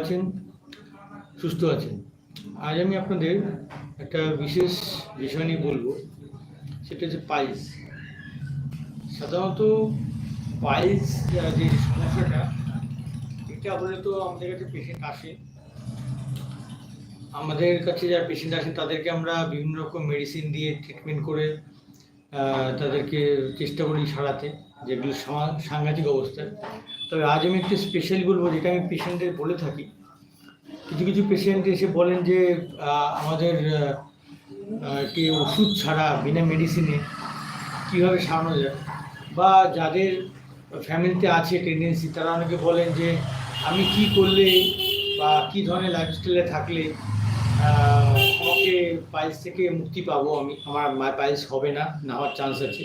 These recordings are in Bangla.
আছেন, সুস্থ আছেন। আজ আমি আপনাদের একটা বিশেষ বিষয় নিয়ে বলব, সেটা হচ্ছে পাইলস সাধারণত পাইলস যে সমস্যাটা, এটা তো আমাদের কাছে পেশেন্ট আসে। আমাদের কাছে যারা পেশেন্ট আসেন, তাদেরকে আমরা বিভিন্ন রকম মেডিসিন দিয়ে ট্রিটমেন্ট করে তাদেরকে চেষ্টা করি সারাতে, যেগুলো সাংঘাতিক অবস্থায়। তবে আজ আমি একটু স্পেশালি বলব, যেটা আমি পেশেন্টদের বলে থাকি। কিছু কিছু পেশেন্ট এসে বলেন যে আমাদের কি ওষুধ ছাড়া বিনা মেডিসিনে কীভাবে সারানো যায়? বা যাদের ফ্যামিলিতে আছে টেন্ডেন্সি তারা অনেকে বলেন যে, আমি কি করলে বা কী ধরনের লাইফস্টাইলে থাকলে আমাকে পাইলস থেকে মুক্তি পাবো আমি? আমার পাইলস হবে না না হওয়ার চান্স আছে।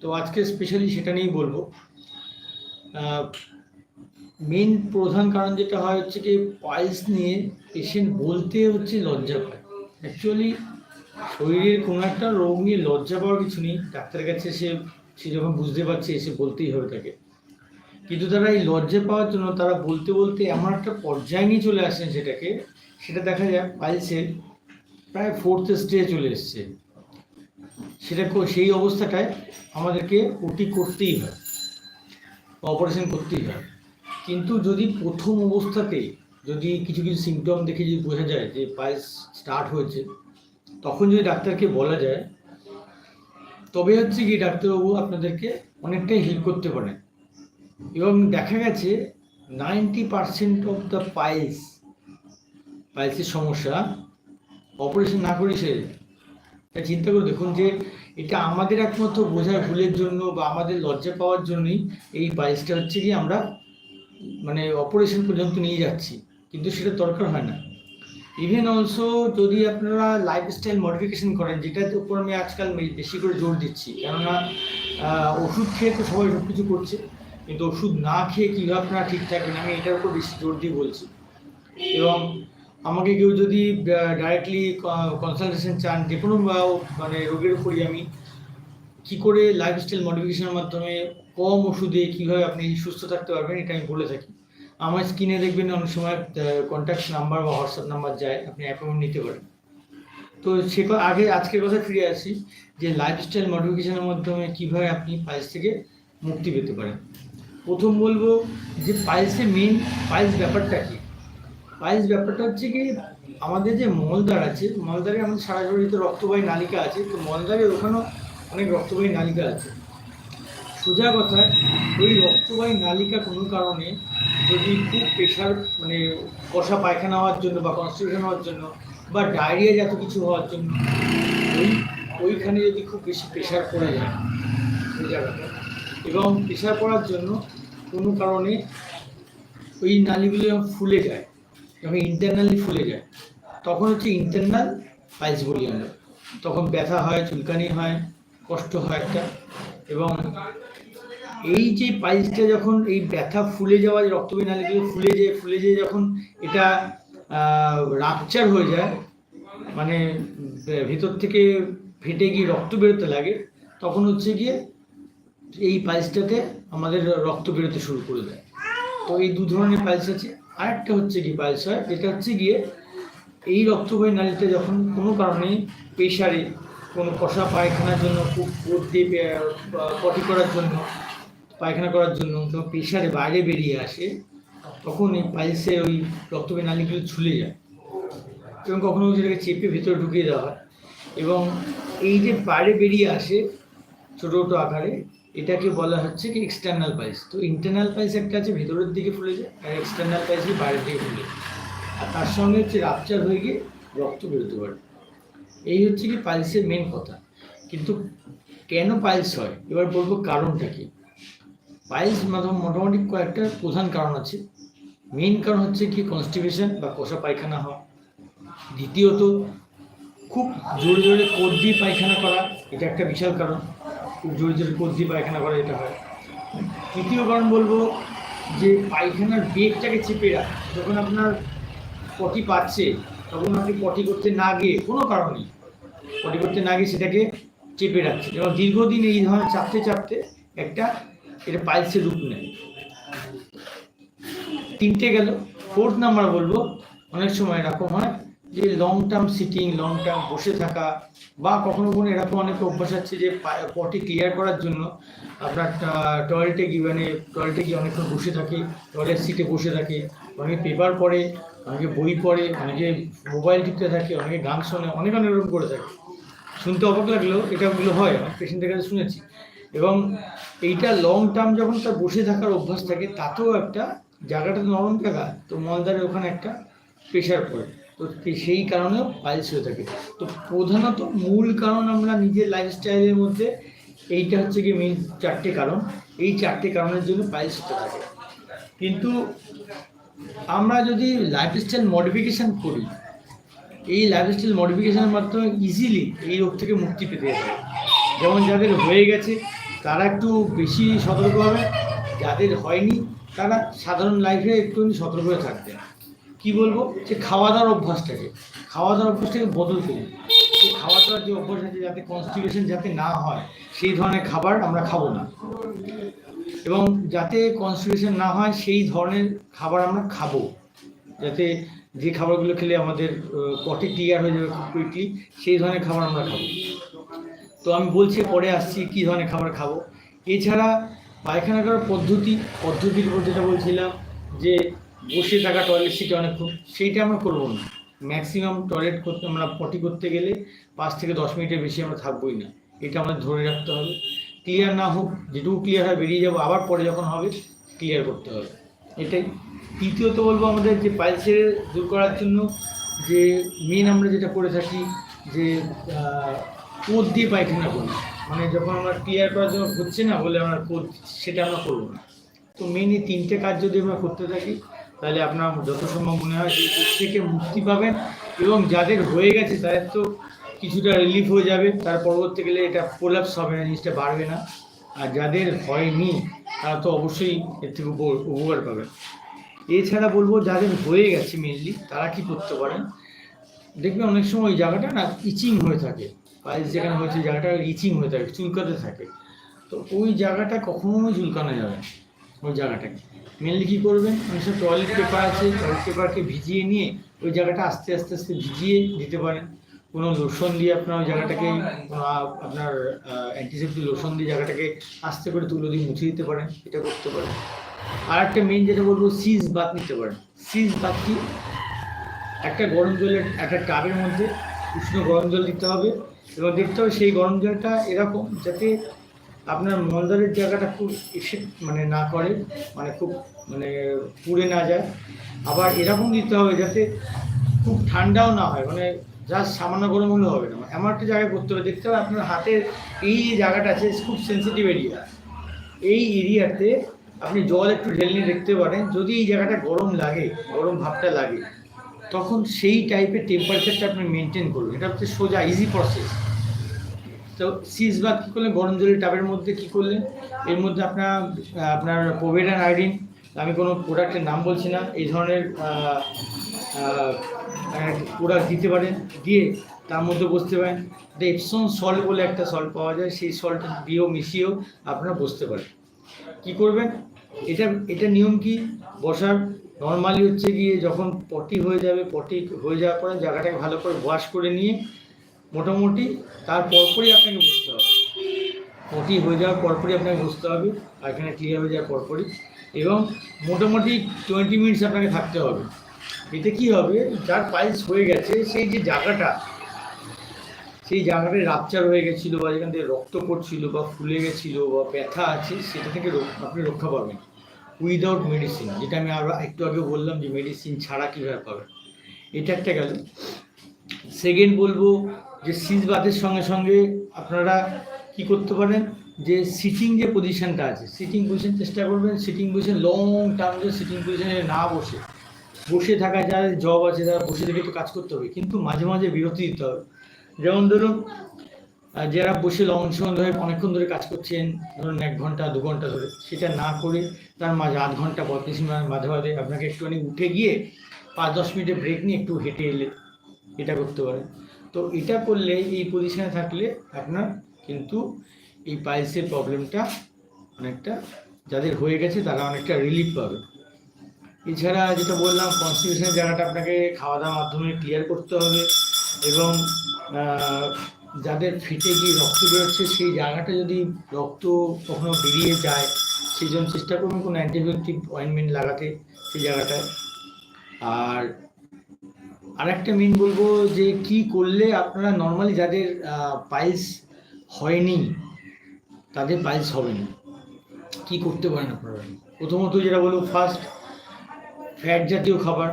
তো আজকে স্পেশালি সেটা নিয়েই বলব। মেন প্রধান কারণ যেটা হয় হচ্ছে কি পাইলস নিয়ে পেশেন্ট বলতে হচ্ছে লজ্জা পায়। অ্যাকচুয়ালি শরীরের কোনো একটা রোগ নিয়ে লজ্জা পাওয়ার কিছু নেই। ডাক্তারের কাছে সে সে যখন বুঝতে পারছে, এসে বলতেই হবে তাকে। কিন্তু তারা এই লজ্জা পাওয়ার জন্য তারা বলতে বলতে এমন একটা পর্যায়ে নিয়ে চলে আসেন সেটাকে। সেটা দেখা যায় পাইলসের প্রায় ফোর্থ স্টেজে চলে এসছে। সেটা সেই অবস্থাটায় আমাদেরকে ওটি করতেই হয়। অপারেশন করতেই হয়। কিন্তু যদি প্রথম অবস্থাতে যদি কিছু কিছু সিমটম দেখে যদি বোঝা যায় যে পায়েস স্টার্ট হয়েছে, তখন যদি ডাক্তারকে বলা যায়, তবে হচ্ছে কি ডাক্তারবাবু আপনাদেরকে অনেকটাই হেল্প করতে পারেন। এবং দেখা গেছে ninety percent of the piles পাইলসের সমস্যা অপারেশন না করে তা চিন্তা করে দেখুন যে এটা আমাদের একমাত্র বোঝার ভুলের জন্য বা আমাদের লজ্জা পাওয়ার জন্যই এই বাইসটা হচ্ছে কি আমরা মানে অপারেশন পর্যন্ত নিয়ে যাচ্ছি। কিন্তু সেটা দরকার হয় না। ইভেন অলসো যদি আপনারা লাইফস্টাইল মডিফিকেশন করেন, যেটার উপর আমি আজকাল বেশি করে জোর দিচ্ছি, কেননা ওষুধ খেয়ে তো সবাই সব কিছু করছে, কিন্তু ওষুধ না খেয়ে কীভাবে আপনারা ঠিক থাকবেন আমি এটার উপর বেশি জোর দিয়ে বলছি। এবং আমাকে কেউ যদি ডাইরেক্টলি কনসালটেশন চান, যে কোনো মানে রোগের উপরই আমি কি করে লাইফস্টাইল মডিফিকেশনের মাধ্যমে কম ওষুধে কীভাবে আপনি সুস্থ থাকতে পারবেন, এটা আমি বলে থাকি। আমার স্ক্রিনে দেখবেন অনেক সময় কন্ট্যাক্ট নাম্বার বা হোয়াটসঅ্যাপ নাম্বার যায়, আপনি অ্যাপয়েন্টমেন্ট নিতে পারেন। তো সে আগে আজকের কথা ফিরে আসি, যে লাইফস্টাইল মডিফিকেশনের মাধ্যমে কীভাবে আপনি পাইলস থেকে মুক্তি পেতে পারেন। প্রথম বলব যে পাইলসের মেন পাইলস ব্যাপারটা কি? পাইলস ব্যাপারটা হচ্ছে কি, আমাদের যে মলদ্বার আছে, মলদ্বারে আমাদের সারা শরীরে রক্তবাহী নালিকা আছে, তো মলদ্বারের ওখানেও অনেক রক্তবাহী নালিকা আছে। সোজা কথায় ওই রক্তবাহী নালিকা কোনো কারণে যদি খুব প্রেশার মানে কষা পায়খানা হওয়ার জন্য বা কনস্টিটিউশন হওয়ার জন্য বা ডায়রিয়া জাত কিছু হওয়ার জন্য, ওই, ওইখানে যদি খুব বেশি প্রেশার পড়ে যায় ওই জায়গাটা এবং প্রেশার পড়ার জন্য কোনো কারণে ওই নালীগুলো ফুলে যায়। যখন ইন্টারনালি ফুলে যায়, তখন হচ্ছে ইন্টারনাল পাইলস বলি আমরা। তখন ব্যথা হয়, চুলকানি হয়, কষ্ট হয় একটা। এবং এই যে পাইলসটা যখন, এই ব্যথা ফুলে যাওয়া, যে রক্তবাহী নালীগুলো ফুলে যায়, ফুলে যেয়ে যখন এটা রাপচার হয়ে যায় মানে ভেতর থেকে ফেটে গিয়ে রক্ত বেরোতে লাগে, তখন হচ্ছে গিয়ে এই পাইলসটাতে আমাদের রক্ত বেরোতে শুরু করে দেয়। তো এই দু ধরনের পাইলস আছে। আরেকটা হচ্ছে কি পাইলস হয়, যেটা হচ্ছে গিয়ে এই রক্তবাহী নালীতে যখন কোনো কারণে প্রেশারে কোনো কষা পায়খানার জন্য খুব দিয়ে পটি করার জন্য, পায়খানা করার জন্য যখন প্রেশারে বাইরে বেরিয়ে আসে, তখন এই পাইলসে ওই রক্তবাহী নালীগুলো ঝুলে যায় এবং কখনো সেটাকে চেপে ভেতরে ঢুকিয়ে দেওয়া হয় এবং এই যে বাইরে বেরিয়ে আসে ছোটো ছোটো আকারে এটাকে বলা হচ্ছে কি এক্সটার্নাল পাইলস তো ইন্টারনাল পাইস একটা আছে, ভেতরের দিকে ফুলে যায়, আর এক্সটার্নাল পাইলস কি বাইরের দিকে ফুলে আর তার সঙ্গে হচ্ছে রাপচার হয়ে গিয়ে রক্ত বেরোতে পারে। এই হচ্ছে কি পাইলসের মেন কথা। কিন্তু কেন পাইলস হয়? এবার বলব কারণটা কি। পাইলস মোটামুটি কয়েকটা প্রধান কারণ আছে। মেন কারণ হচ্ছে কি কনস্টিপেশন বা কষা পায়খানা হওয়া। দ্বিতীয়ত, খুব জোরে জোরে কোদ দিয়ে পায়খানা করা, এটা একটা বিশাল কারণ। খুব জোরে জোরে কোদ পায়খানা করা এটা হয় তৃতীয় কারণ বলব যে পায়খানার বেগটাকে চেপে রাখা। যখন আপনার পটি পাচ্ছে, তখন আপনি পটি করতে না গিয়ে কোনো কারণে পটি করতে না গিয়ে সেটাকে চেপে রাখছে। এবং দীর্ঘদিন এই ধরনের চাপতে চাপতে একটা এটা পাইলসের রূপ নেয়। তিনটে গেল। ফোর্থ নাম্বার বলব, অনেক সময় এরকম হয় যে long term sitting long term বসে থাকা, বা কখনো কখনো এরকম অনেক অভ্যাস আছে যে পটি ক্লিয়ার করার জন্য আপনার টয়লেটে গিয়ে মানে টয়লেটে গিয়ে অনেকক্ষণ বসে থাকে টয়লেট সিটে বসে থাকে, অনেকে পেপার পড়ে, অনেকে বই পড়ে, অনেকে মোবাইল টিপতে থাকে, অনেকে গান শোনে, অনেক অনেক রকম করে থাকে। শুনতে অবাক লাগলেও এটাগুলো হয় অনেক পেশেন্টের কাছে শুনেছি। এবং এইটা লং টার্ম যখন তার বসে থাকার অভ্যাস থাকে, তাতেও একটা জায়গাটা নরম জায়গা তো মলদারের ওখানে একটা প্রেশার পড়ে। তো সেই কারণেও পাইলস হয়ে থাকে। তো প্রধানত মূল কারণ আমরা নিজের লাইফস্টাইলের মধ্যে এইটা হচ্ছে কি মেন চারটে কারণ। এই চারটে কারণের জন্য পাইলস হতে থাকে। কিন্তু আমরা যদি লাইফস্টাইল মডিফিকেশান করি, এই লাইফস্টাইল মডিফিকেশানের মাধ্যমে ইজিলি এই রোগ থেকে মুক্তি পেতে পারে। যেমন যাদের হয়ে গেছে, তারা একটু বেশি সতর্ক হবে। যাদের হয়নি, তারা সাধারণ লাইফে একটু সতর্ক হয়ে থাকবে। কি বলব? যে খাওয়া দাওয়ার অভ্যাসটাকে খাওয়া দাওয়ার অভ্যাসটাকে বদল ফেলি সেই খাওয়া দাওয়ার যে অভ্যাস আছে, যাতে কনস্টিপেশন যাতে না হয়, সেই ধরনের খাবার আমরা খাব না। এবং যাতে কনস্টিপেশন না হয়, সেই ধরনের খাবার আমরা খাব। যাতে যে খাবারগুলো খেলে আমাদের পটি ক্লিয়ার হয়ে যাবে খুব কুইকলি সেই ধরনের খাবার আমরা খাব। তো আমি বলছি, পরে আসছি, কী ধরনের খাবার খাব? এছাড়া পায়খানা করার পদ্ধতি, পদ্ধতির উপর যেটা বলছিলাম, যে বসে থাকা টয়লেট সিটে অনেকক্ষণ সেইটা আমরা করব না। ম্যাক্সিমাম টয়লেট করতে, আমরা পটি করতে গেলে পাঁচ থেকে দশ মিনিটের বেশি আমরা থাকবোই না। এটা আমাদের ধরে রাখতে হবে। ক্লিয়ার না হোক, যেটুকু ক্লিয়ার হয় বেরিয়ে যাব, আবার পরে যখন হবে ক্লিয়ার করতে হবে। এটাই। তৃতীয়ত বলব আমাদের যে পাইলসের দূর করার জন্য যে মেন আমরা যেটা করে থাকি, যে কোদ দিয়ে পায়খানা করি। মানে যখন আমরা ক্লিয়ার করার জন্য হচ্ছে না বলে আমরা কোদ সেটা আমরা করব না। তো মেন এই তিনটে কাজ যদি আমরা করতে থাকি তাহলে আপনার যত সম্ভব মনে হয় থেকে মুক্তি পাবেন। এবং যাদের হয়ে গেছে, তাদের তো কিছুটা রিলিফ হয়ে যাবে। তার পরবর্তী গেলে এটা প্রোলাপস হবে না, জিনিসটা বাড়বে না। আর যাদের হয়নি, তারা তো অবশ্যই এর থেকে উপকার পাবে এছাড়া বলব, যাদের হয়ে গেছে মেনলি তারা কি করতে পারেন? দেখবে অনেক সময় ওই জায়গাটা না ইচিং হয়ে থাকে। পায়েস যেখানে হয়েছে জায়গাটা ইচিং হয়ে থাকে, চুলকাতে থাকে। তো ওই জায়গাটা কখনোই চুলকানো যাবে ওই জায়গাটাকে। মেনলি কী করবেন অনেক সময় টয়লেট পেপার আছে টয়লেট পেপারকে ভিজিয়ে নিয়ে ওই জায়গাটা আস্তে আস্তে আস্তে ভিজিয়ে দিতে পারেন কোনো লোশন দিয়ে আপনার ওই জায়গাটাকে আপনার অ্যান্টিসেপ্টিক লোশন দিয়ে জায়গাটাকে আস্তে করে তুলো দিয়ে মুছে দিতে পারেন। এটা করতে পারেন। আর একটা মেন যেটা বলব সিজ বাত নিতে পারেন। সিজ বাত কি? একটা গরম জলের, একটা টাবের মধ্যে উষ্ণ গরম জল দিতে হবে। এবং দেখতে হবে সেই গরম জলটা এরকম যাতে আপনার মলদারের জায়গাটা খুব এসে মানে না করে মানে খুব মানে পুড়ে না যায়। আবার এরকম দিতে হবে যাতে খুব ঠান্ডাও না হয় মানে জাস্ট সামান্য গরম হলে হবে না। এমন একটা জায়গায় করতে হবে, দেখতে হবে আপনার হাতের এই যে জায়গাটা আছে খুব সেন্সিটিভ এরিয়া এই এরিয়াতে আপনি জল একটু ঢেলে নিয়ে দেখতে পারেন, যদি এই জায়গাটা গরম লাগে, গরম ভাবটা লাগে, তখন সেই টাইপের টেম্পারেচারটা আপনি মেনটেন করবেন এটা হচ্ছে সোজা ইজি প্রসেস তো সিজ বাদ কী করলেন? গরম জলের টাবের মধ্যে কী করলেন? এর মধ্যে আপনার আপনার পোভেডান আয়োডিন। আমি কোনো প্রোডাক্টের নাম বলছি না। এই ধরনের প্রোডাক্ট দিতে পারেন, দিয়ে তার মধ্যে বসতে পারেন। একটা এপসন সল্ট বলে একটা সল্ট পাওয়া যায়। সেই সল্ট দিয়েও মিশিয়েও আপনারা বসতে পারেন। কি করবেন? এটা এটা নিয়ম কি? বসার। নর্মালি হচ্ছে গিয়ে যখন পটি হয়ে যাবে পটি হয়ে যাওয়ার পরে জায়গাটাকে ভালো করে ওয়াশ করে নিয়ে মোটামুটি তার পরপরই আপনাকে বুঝতে হবে। পটি হয়ে যাওয়ার পরপরই আপনাকে বুঝতে হবে পায়খানা ক্লিয়ার হয়ে যাওয়ার পরপরই। এবং মোটামুটি টোয়েন্টি মিনিটস আপনাকে থাকতে হবে। এতে কি হবে, যার পাইলস হয়ে গেছে, সেই যে জায়গাটা, সেই জায়গাটায় রাপচার হয়ে গেছিল বা যেখান থেকে রক্ত পড়ছিল বা ফুলে গেছিল বা ব্যথা আছে, সেটা থেকে আপনি রক্ষা পাবেন। উইদাউট মেডিসিন যেটা আমি আরও একটু আগে বললাম যে মেডিসিন ছাড়া কীভাবে পাবেন। এটা একটা গেল। সেকেন্ড বলব যে সিজ বাতের সঙ্গে সঙ্গে আপনারা কি করতে পারেন? যে সিটিং যে পজিশনটা আছে সিটিং পজিশন চেষ্টা করবেন সিটিং পজিশন লং টার্ম যে সিটিং পজিশনে না বসে। বসে থাকা যাদের জব আছে, তারা বসে থেকে তো কাজ করতে হবে। কিন্তু মাঝে মাঝে বিরতি দিতে হবে। যেমন ধরুন যারা বসে লং সময় ধরে অনেকক্ষণ ধরে কাজ করছেন, ধরুন এক ঘণ্টা, দু ঘণ্টা ধরে, সেটা না করে তার মাঝে আধ ঘণ্টা, পঁয়ত্রিশ মিনিট মাঝে মাঝে আপনাকে একটুখানি উঠে গিয়ে পাঁচ দশ মিনিটের ব্রেক নিয়ে একটু হেঁটে এলে এটা করতে পারেন। তো এটা করলে এই পজিশনে থাকলে আপনার কিন্তু এই পাইলসের প্রবলেমটা অনেকটা যাদের হয়ে গেছে তারা অনেকটা রিলিফ পাবে। এছাড়া যেটা বললাম কনস্টিপেশনের জায়গাটা আপনাকে খাওয়া দাওয়ার মাধ্যমে ক্লিয়ার করতে হবে এবং যাদের ফিটে গিয়ে রক্ত বেরোচ্ছে, সেই জায়গাটা যদি রক্ত কখনো বেরিয়ে যায়, সেই জন্য চেষ্টা করবেন কোনো অ্যান্টিবায়োটিক অয়েনমেন্ট লাগাতে সেই জায়গাটায়। আর আরেকটা মেন বলব যে কি করলে আপনারা নর্মালি যাদের পাইলস হয়নি, তাদের পাইলস হবে না। কি করতে পারেন আপনারা? প্রথমত যেটা বলব ফার্স্ট ফ্যাট জাতীয় খাবার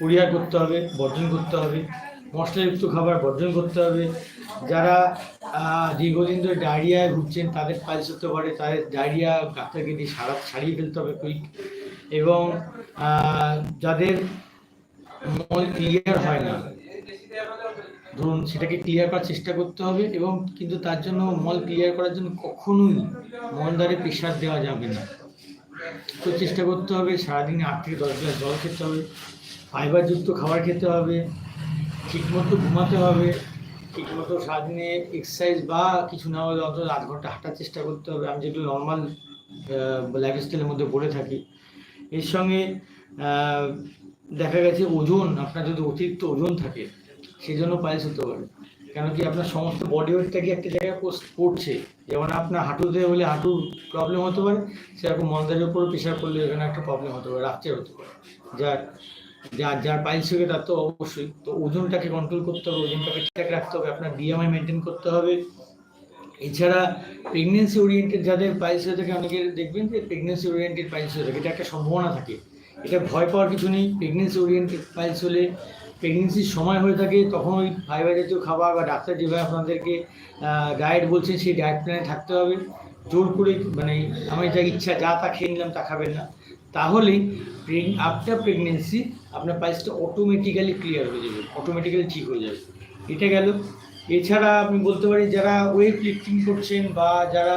পরিহার করতে হবে, বর্জন করতে হবে। মশলাযুক্ত খাবার বর্জন করতে হবে। যারা দীর্ঘদিন ধরে ডায়রিয়ায় ভুগছেন, তাদের পাইলস হতে পারে। তাদের ডায়রিয়া ডাক্তারকে দিয়ে সারা ছাড়িয়ে ফেলতে হবে কুইক এবং যাদের ক্লিয়ার হয় না। ধরুন, সেটাকে ক্লিয়ার করার চেষ্টা করতে হবে এবং কিন্তু তার জন্য মল ক্লিয়ার করার জন্য কখনোই মলদ্বারে প্রেশার দেওয়া যাবে না। তো চেষ্টা করতে হবে, সারাদিনে আট থেকে দশ গ্লাস জল খেতে হবে ফাইবারযুক্ত খাবার খেতে হবে, ঠিকমতো ঘুমাতে হবে, ঠিকমতো সারাদিনে এক্সারসাইজ বা কিছু না হলে অন্তত আধ ঘণ্টা হাঁটার চেষ্টা করতে হবে। আমি যেগুলো নর্মাল লাইফস্টাইলের মধ্যে বলে থাকি, এর সঙ্গে দেখা গেছে ওজন, আপনার যদি অতিরিক্ত ওজন থাকে সেই জন্য পাইলস হতে পারে। কেন কি আপনার সমস্ত বডি ওয়েটটাকে একটা জায়গায় পড়ছে যেমন আপনার হাঁটুতে হলে হাঁটুর প্রবলেম হতে পারে, সেরকম মন্দারের উপর প্রেশার করলে এখানে একটা প্রবলেম হতে পারে, রাত্রে হতে পারে। যার যার যার পাইলস হবে তার তো অবশ্যই। তো ওজনটাকে কন্ট্রোল করতে হবে, ওজনটাকে ঠিকঠাক রাখতে হবে, আপনার বিএমআই মেনটেন করতে হবে। এছাড়া প্রেগনেন্সি ওরিয়েন্টেড যাদের পাইলস হয়ে থাকে, অনেকে দেখবেন যে প্রেগনেন্সি ওরিয়েন্টেড পাইলস হয়ে থাকে, এটা একটা সম্ভাবনা থাকে। এটা ভয় পাওয়ার কিছু নেই প্রেগনেন্সি ওরিয়েন্টেড পাইলস হলে প্রেগনেন্সির সময় হয়ে থাকে, তখন ওই ফাইবার জাতীয় খাবার বা ডাক্তার যেভাবে আপনাদেরকে ডায়েট বলছেন সেই ডায়েট প্ল্যানে থাকতে হবে। জোর করে মানে আমার যা ইচ্ছা, যা তা খেয়ে নিলাম, তা খাবেন না। তাহলে আফটার প্রেগনেন্সি আপনার পাইলসটা অটোমেটিক্যালি ক্লিয়ার হয়ে যাবে অটোমেটিক্যালি ঠিক হয়ে যাবে। এটা গেল। এছাড়া আমি বলতে পারি, যারা ওয়েট লিফটিং করছেন বা যারা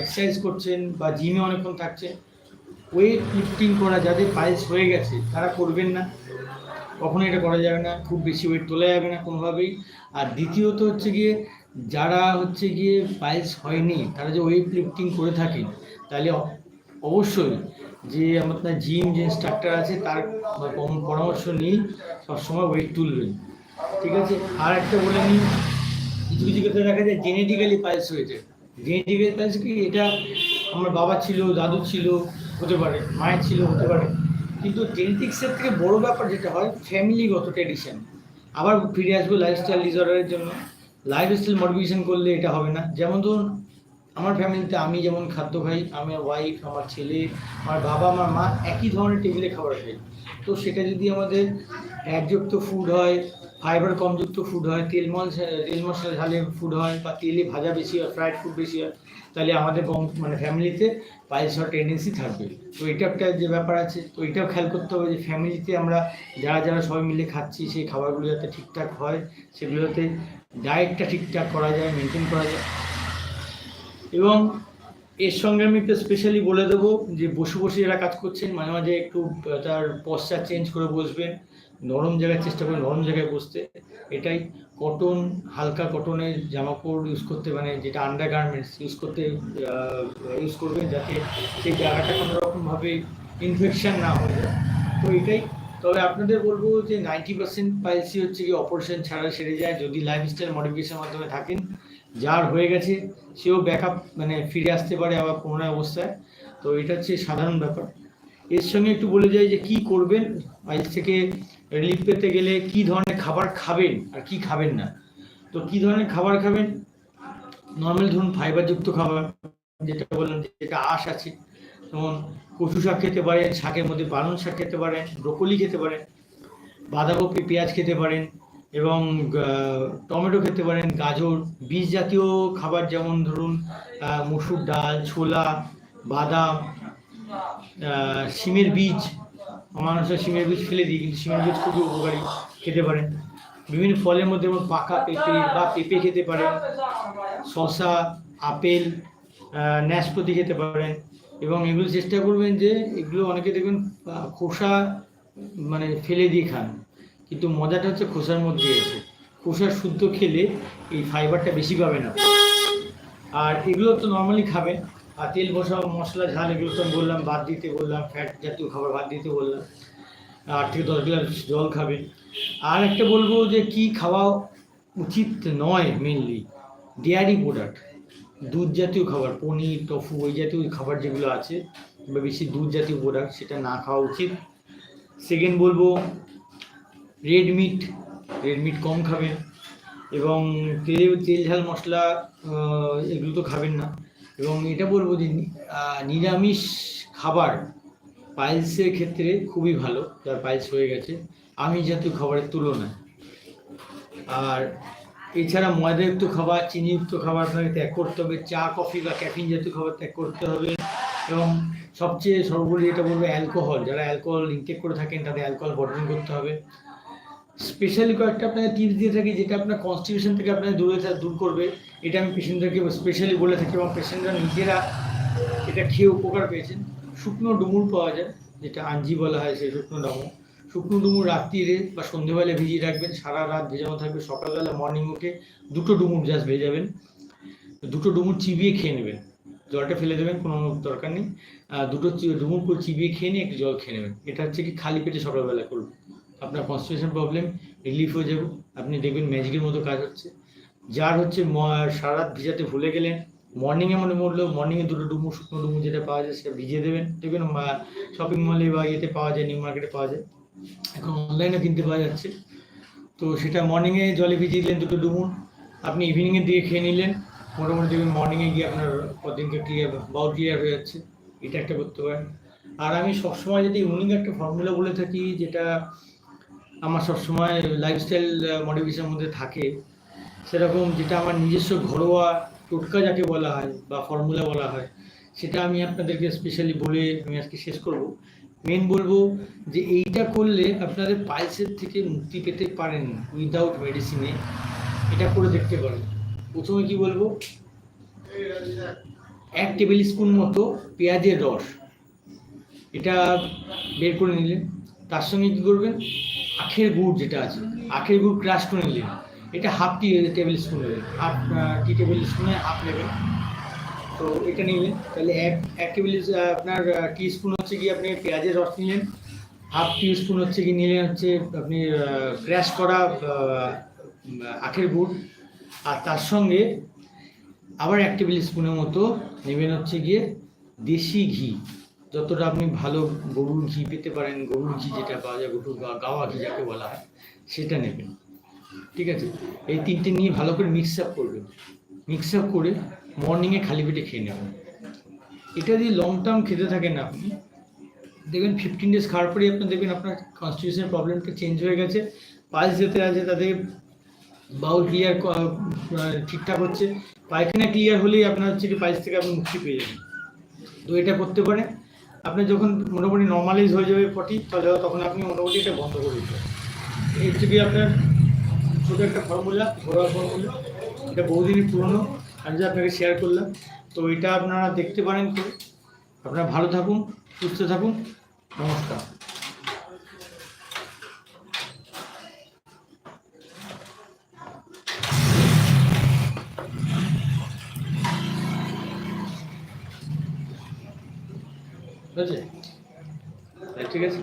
এক্সারসাইজ করছেন বা জিমে অনেকক্ষণ থাকছেন ওয়েট লিফটিং করা যাদের পাইলস হয়ে গেছে, তারা করবেন না। কখনো এটা করা যাবে না, খুব বেশি ওয়েট তোলা যাবে না কোনোভাবেই। আর দ্বিতীয়ত হচ্ছে গিয়ে, যারা হচ্ছে গিয়ে পাইলস হয়নি, তারা যে ওয়েট লিফটিং করে থাকেন, তাহলে অবশ্যই যে আপনার জিম যে ইনস্ট্রাক্টর আছে, তার পরামর্শ নিয়েই সবসময় ওয়েট তুলবেন। ঠিক আছে? আর একটা বলে নিই, কিছু কিছু ক্ষেত্রে দেখা যায় জেনেটিক্যালি পাইলস হয়েছে। জেনেটিক্যালি পাইলস কি? এটা আমার বাবা ছিল, দাদু ছিল হতে পারে, মায়ের ছিল হতে পারে। কিন্তু জেনেটিক্সের থেকে বড় ব্যাপার যেটা হয় ফ্যামিলিগত ট্র্যাডিশন আবার ফিরে আসব লাইফস্টাইল ডিসঅর্ডারের জন্য। লাইফস্টাইল মডিফিকেশন করলে এটা হবে না। যেমন ধরুন, আমার ফ্যামিলিতে আমি যেমন খাদ্য খাই, আমার ওয়াইফ আমার ছেলে, আমার বাবা, আমার মা একই ধরনের টেবিলে খাবার খাই। তো সেটা যদি আমাদের ফ্যাটযুক্ত ফুড হয় ফাইবার কমযুক্ত ফুড হয়, তেল মল, তেল মশলা ঝালে ফুড হয় বা তেলে ভাজা বেশি হয় ফ্রাইড ফুড বেশি হয়, তাহলে আমাদের মানে ফ্যামিলিতে পাইলস হওয়ার টেন্ডেন্সি থাকবে। তো এটা একটা যে ব্যাপার আছে, তো এটাও খেয়াল করতে হবে যে ফ্যামিলিতে আমরা যারা যারা সবাই মিলে খাচ্ছি, সেই খাবারগুলো যাতে ঠিকঠাক হয় সেগুলোতে ডায়েটটা ঠিকঠাক করা যায় মেনটেন করা যায়। এবং এর সঙ্গে আমি একটু স্পেশালি বলে দেবো যে বসে বসে যারা কাজ করছেন, মাঝে মাঝে একটু তার পশ্চার চেঞ্জ করে বসবেন নরম জায়গায় চেষ্টা করবেন নরম জায়গায় বসতে। এটাই কটন হালকা কটনের জামাকাপড় ইউজ করতে মানে যেটা আন্ডার গার্মেন্টস ইউজ করতে ইউজ করবেন যাতে সেই জায়গাটা কোনো রকমভাবে ইনফেকশন না হয়ে যায়। তো এটাই, তবে আপনাদের বলব যে নাইনটি পার্সেন্ট পাইলসি হচ্ছে কি অপারেশন ছাড়া সেরে যায়। যদি লাইফস্টাইল মডিফিকেশনের মাধ্যমে থাকেন যার হয়ে গেছে, সেও ব্যাকআপ মানে ফিরে আসতে পারে আবার পুনরায় অবস্থায়। তো এটা হচ্ছে সাধারণ ব্যাপার। এর সঙ্গে একটু বলে যাই যে কি করবেন? পাইলস থেকে রিলিফ পেতে গেলে কি ধরনের খাবার খাবেন আর কি খাবেন না? তো কি ধরনের খাবার খাবেন? নর্মাল ধরুন ফাইবারযুক্ত খাবার, যেটা বললাম যেটা আঁশ আছে। যেমন কচু শাক খেতে পারেন, শাকের মধ্যে পালং শাক খেতে পারেন, ব্রোকলি খেতে পারেন, বাঁধাকপি, পেঁয়াজ খেতে পারেন এবং টমেটো খেতে পারেন গাজর বীজ জাতীয় খাবার যেমন ধরুন মসুর ডাল ছোলা বাদাম শিমের বীজ মানুষের শিমের বীজ ফেলে দিই কিন্তু শিমের বীজ খুবই উপকারী খেতে পারেন। বিভিন্ন ফলের মধ্যে যেমন পাকা পেঁপে বা পেঁপে খেতে পারেন শসা আপেল আহ, ন্যাশপাতি খেতে পারেন এবং এগুলো চেষ্টা করবেন যে এগুলো অনেকে দেখবেন খোসা মানে ফেলে দিয়ে খান। কিন্তু মজাটা হচ্ছে খোসার মধ্যে আছে খোসা শুদ্ধ খেলে এই ফাইবারটা বেশি পাবে না। আর এগুলো তো নর্মালি খাবেন আর তেল বসা মশলা, ঝাল, এগুলো তো বললাম, বাদ দিতে বললাম ফ্যাট জাতীয় খাবার বাদ দিতে বললাম। আট থেকে দশ গ্লাস জল খাবে। আর একটা বলব যে, কি খাওয়া উচিত নয় মেনলি ডেয়ারি প্রোডাক্ট দুধ জাতীয় খাবার, পনির টফু ওই জাতীয় খাবার যেগুলো আছে, বা বেশি দুধ জাতীয় প্রোডাক্ট সেটা না খাওয়া উচিত। সেকেন্ড বলব রেড মিট রেড মিট কম খাবেন এবং তেল তেল ঝাল মশলা এগুলো তো খাবেন না। এবং এটা বলব যে নিরামিষ খাবার পাইলসের ক্ষেত্রে খুবই ভালো, যার পাইলস হয়ে গেছে। আমি জাতীয় খাবারের তুলনায় আর এছাড়া ময়দাযুক্ত খাবার, চিনিযুক্ত খাবার আপনাকে ত্যাগ করতে হবে। চা, কফি বা ক্যাফিন জাতীয় খাবার ত্যাগ করতে হবে। এবং সবচেয়ে সর্বোপরি যেটা বলব, অ্যালকোহল। যারা অ্যালকোহল ইনটেক করে থাকেন, তাদের অ্যালকোহল বর্জন করতে হবে। স্পেশালি কয়েকটা আপনাকে টিপস দিয়ে থাকি যেটা আপনার কনস্টিটিউশন থেকে আপনার দূরে দূর করবে। এটা আমি পেশেন্টদেরকে স্পেশালি বলে থাকি এবং পেশেন্টরা নিজেরা এটা খেয়ে উপকার পেয়েছেন। শুকনো ডুমুর পাওয়া যায়, যেটা আঞ্জি বলা হয় সেই শুকনো ডুমুর। শুকনো ডুমুর রাত্রিরে বা সন্ধেবেলা ভিজিয়ে রাখবেন, সারা রাত ভেজানো থাকবে। সকালবেলা মর্নিং উঠে দুটো ডুমুর জাস্ট ভেজাবেন। দুটো ডুমুর চিবিয়ে খেয়ে নেবেন। জলটা ফেলে দেবেন, কোনো দরকার নেই। দুটো ডুমুর করে চিবিয়ে খেয়ে নিয়ে একটু জল খেয়ে নেবেন। এটা হচ্ছে কি খালি পেটে সকালবেলা করবেন। আপনার কনস্টিটিউশন প্রবলেম রিলিফ হয়ে যাবে। আপনি দেখবেন ম্যাজিকের মতো কাজ হচ্ছে। যার হচ্ছে ম- সারা রাত ভিজাতে ভুলে গেলেন মর্নিংয়ে মনে পড়ল মর্নিংয়ে দুটো ডুমুর শুকনো ডুমু যেটা পাওয়া যায় সেটা ভিজিয়ে দেবেন। দেখবেন শপিং মলে বা ইয়েতে পাওয়া যায়, নিউ মার্কেটে পাওয়া যায়। এখন অনলাইনে কিনতে পাওয়া যাচ্ছে। তো সেটা মর্নিংয়ে জলে ভিজিয়ে দিলেন দুটো ডুমুর আপনি ইভিনিংয়ের দিকে খেয়ে নিলেন। মোটামুটি দেখবেন মর্নিংয়ে গিয়ে আপনার কদিনকে ক্লিয়ার বাউল ক্লিয়ার হয়ে যাচ্ছে। এটা একটা করতে পারেন। আর আমি সবসময় যদি ইউনিক একটা ফর্মুলা বলে থাকি, যেটা আমার সবসময় লাইফস্টাইল মডিফিকেশনের মধ্যে থাকে। সেরকম যেটা আমার নিজস্ব ঘরোয়া টোটকা যাকে বলা হয় বা ফর্মুলা বলা হয়, সেটা আমি আপনাদেরকে স্পেশালি বলে আমি আজকে শেষ করব। মেন বলব যে এইটা করলে আপনাদের পাইলসের থেকে মুক্তি পেতে পারেন উইদাউট মেডিসিনে এটা করে দেখতে পারেন। প্রথমে কি বলব? এক টেবিল স্পুন মতো পেঁয়াজের রস। এটা বের করে নিলেন। তার সঙ্গে কী করবেন? আখের গুড় যেটা আছে, আখের গুড় ক্রাশ করে নিলেন। এটা হাফ টি টেবিল স্পুন নেবেন হাফ টি টেবিল স্পুনে হাফ নেবেন তো এটা নিলেন। তাহলে এক এক টেবিল আপনার টি স্পুন হচ্ছে কি আপনি পেঁয়াজের রস নিলেন হাফ টি স্পুন হচ্ছে কি নিলেন হচ্ছে আপনি ক্র্যাশ করা আখের গুড়। আর তার সঙ্গে আবার এক টেবিল স্পুনের মতো নেবেন হচ্ছে গিয়ে দেশি ঘি। যতটা আপনি ভালো গরুর ঘি পেতে পারেন, গরুর ঘি যেটা পাওয়া যায়, গরুর গাওয়া ঘি যাকে বলা হয়, সেটা নেবেন। ঠিক আছে? এই তিনটে নিয়ে ভালো করে মিক্স আপ করবেন। মিক্স আপ করে মর্নিংয়ে খালি পেটে খেয়ে নেবেন। এটা যদি লং টার্ম খেতে থাকেন আপনি। দেখবেন ফিফটিন ডেজ খাওয়ার পরেই আপনি দেখবেন আপনার কনস্টিটিউশনের প্রবলেমটা চেঞ্জ হয়ে গেছে। পালস যেতে আছে তাদের বাউল ক্লিয়ার ঠিকঠাক হচ্ছে। পায়খানা ক্লিয়ার হলেই আপনার হচ্ছে কি পাইলস থেকে আপনি মুক্তি পেয়ে যাবেন। তো এটা করতে পারেন। আপনি যখন মোটামুটি নর্মালাইজ হয়ে যাবে পটি, তাহলে তখন আপনি মোটামুটি এটা বন্ধ করে দিতে হবে এই হচ্ছে কি আপনার ছোটো একটা ফর্মুলা ঘরোয়া ফর্মুলা এটা বহুদিনই পুরনো, আমি যে আপনাকে শেয়ার করলাম। তো এটা আপনারা দেখতে পারেন তো। আপনারা ভালো থাকুন, সুস্থ থাকুন। নমস্কার। ঠিক আছে? ঠিক আছে।